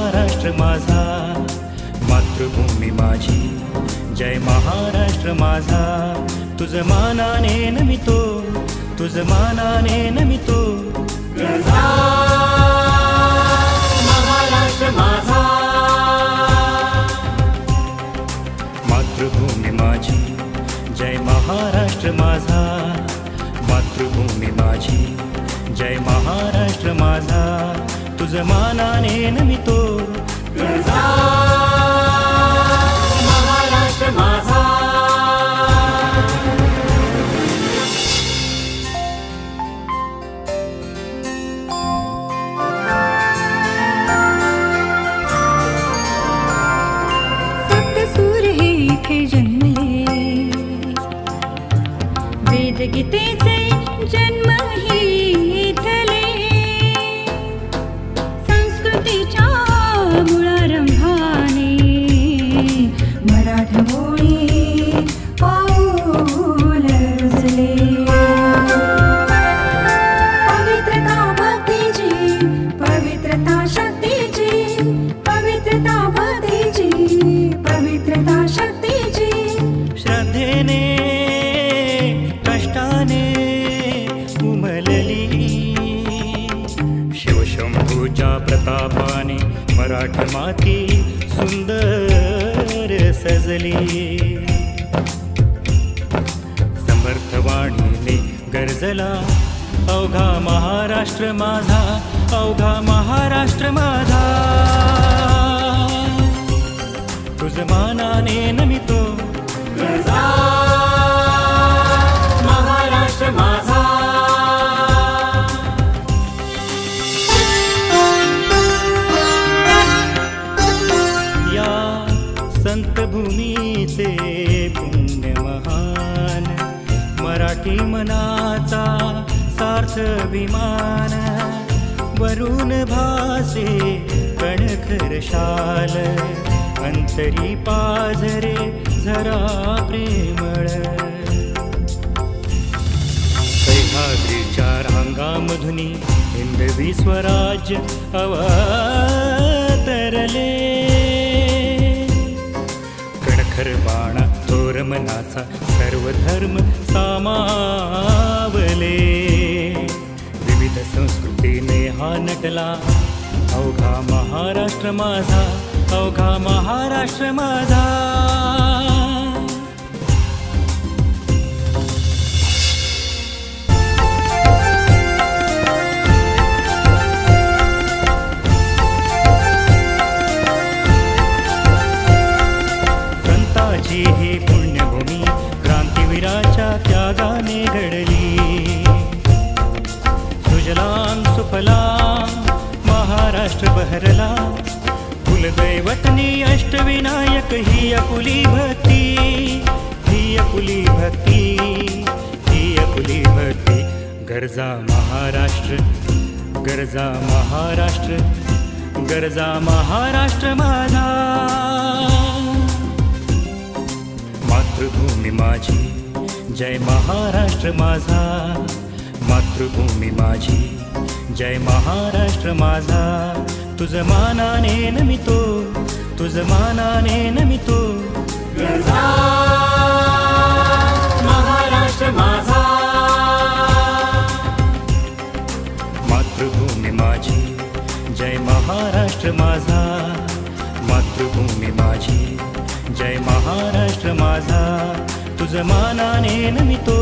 महाराष्ट्र माझा. मातृभूमी माझी. जय महाराष्ट्र माझा. तुझ मानाने नमितो. तुझ मानाने नमितो. मातृभूमी माझी. जय महाराष्ट्र माझा. मातृभूमी माझी. जय महाराष्ट्र माझा. जमानानेन मितो शिवशंभूच्या प्रतापाने मराठी माती सुंदर सजली. समर्थवाणीने गरजला अवघा महाराष्ट्र माझा अवघा महाराष्ट्र माझा. तुझ मानाने संतभूमीचे पुण्य महान मराठी विमान वरून भासे कणखर शाल अंतरी पाझरे झरा प्रेमळ. सह्याद्रीच्या रांगामधुनी हिंदवी स्वराज्य अवतरले थोर सर्वधर्म सर्व धर्म सामावले. विविध संस्कृतीने हा नटला. अवघा महाराष्ट्र माझा अवघा महाराष्ट्र माझा. सुफलाम महाराष्ट्र बहरला कुलदैवतनी अष्टविनायक ही अकुली भक्ती ही अकुली भक्ती ही अकुली भक्ती गरजा महाराष्ट्र गरजा महाराष्ट्र गरजा महाराष्ट्र माझा मातृभूमी माझी जय महाराष्ट्र माझा. मातृभूमी माझी. जय महाराष्ट्र माझा. तुझ मानाने नमितो. तुझ मानाने नमितो. महाराष्ट्र माझा. मातृभूमी माझी. जय महाराष्ट्र माझा. मातृभूमी माझी. जय महाराष्ट्र माझा. तुझ्या मानाने नमितो.